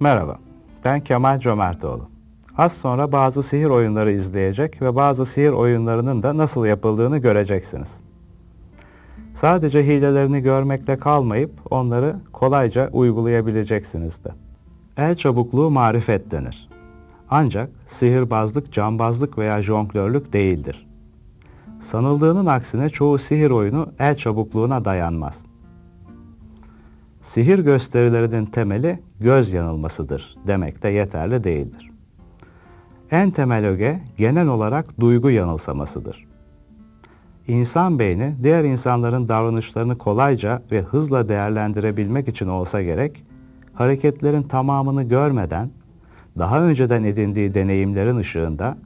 Merhaba, ben Kemal Cömertoğlu. Az sonra bazı sihir oyunları izleyecek ve bazı sihir oyunlarının da nasıl yapıldığını göreceksiniz. Sadece hilelerini görmekle kalmayıp onları kolayca uygulayabileceksiniz de. El çabukluğu marifet denir. Ancak sihirbazlık, cambazlık veya jonglörlük değildir. Sanıldığının aksine çoğu sihir oyunu el çabukluğuna dayanmaz. Sihir gösterilerinin temeli göz yanılmasıdır demek de yeterli değildir. En temel öge genel olarak duygu yanılsamasıdır. İnsan beyni diğer insanların davranışlarını kolayca ve hızla değerlendirebilmek için olsa gerek, hareketlerin tamamını görmeden, daha önceden edindiği deneyimlerin ışığında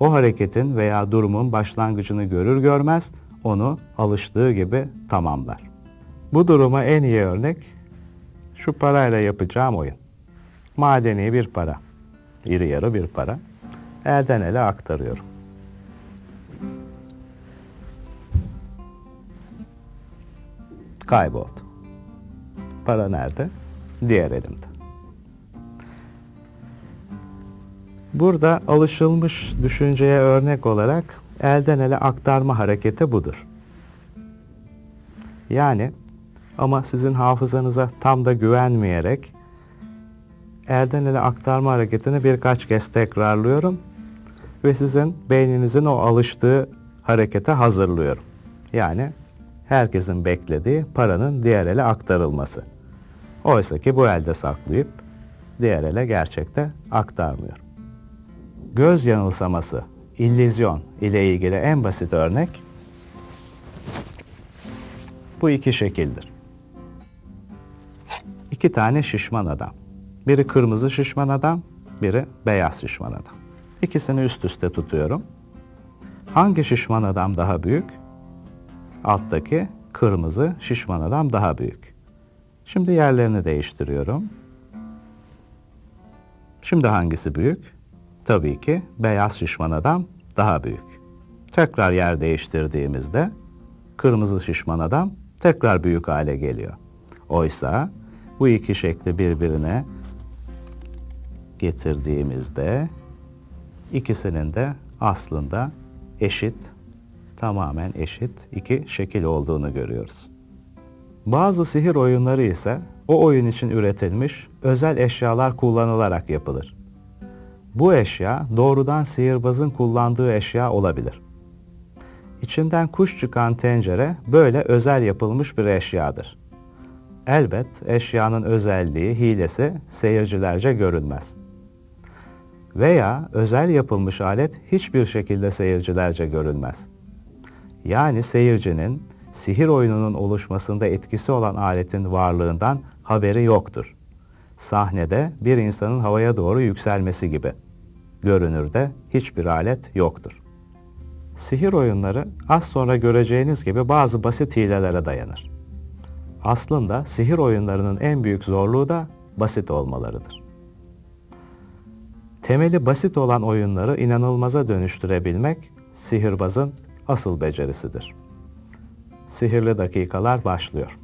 o hareketin veya durumun başlangıcını görür görmez onu alıştığı gibi tamamlar. Bu duruma en iyi örnek şu parayla yapacağım oyun. Madeni bir para, iri yarı bir para. Elden ele aktarıyorum. Kayboldu. Para nerede? Diğer elimde. Burada alışılmış düşünceye örnek olarak elden ele aktarma hareketi budur. Yani ama sizin hafızanıza tam da güvenmeyerek elden ele aktarma hareketini birkaç kez tekrarlıyorum ve sizin beyninizin o alıştığı harekete hazırlıyorum. Yani herkesin beklediği paranın diğer ele aktarılması. Oysa ki bu elde saklayıp diğer ele gerçekte aktarmıyor. Göz yanılsaması, illüzyon ile ilgili en basit örnek bu iki şekildir. İki tane şişman adam. Biri kırmızı şişman adam, biri beyaz şişman adam. İkisini üst üste tutuyorum. Hangi şişman adam daha büyük? Alttaki kırmızı şişman adam daha büyük. Şimdi yerlerini değiştiriyorum. Şimdi hangisi büyük? Tabii ki beyaz şişman adam daha büyük. Tekrar yer değiştirdiğimizde kırmızı şişman adam tekrar büyük hale geliyor. Oysa bu iki şekli birbirine getirdiğimizde ikisinin de aslında eşit, tamamen eşit iki şekil olduğunu görüyoruz. Bazı sihir oyunları ise o oyun için üretilmiş özel eşyalar kullanılarak yapılır. Bu eşya doğrudan sihirbazın kullandığı eşya olabilir. İçinden kuş çıkan tencere böyle özel yapılmış bir eşyadır. Elbet eşyanın özelliği, hilesi seyircilerce görünmez. Veya özel yapılmış alet hiçbir şekilde seyircilerce görünmez. Yani seyircinin sihir oyununun oluşmasında etkisi olan aletin varlığından haberi yoktur. Sahnede bir insanın havaya doğru yükselmesi gibi. Görünürde hiçbir alet yoktur. Sihir oyunları az sonra göreceğiniz gibi bazı basit hilelere dayanır. Aslında sihir oyunlarının en büyük zorluğu da basit olmalarıdır. Temeli basit olan oyunları inanılmaza dönüştürebilmek sihirbazın asıl becerisidir. Sihirli dakikalar başlıyor.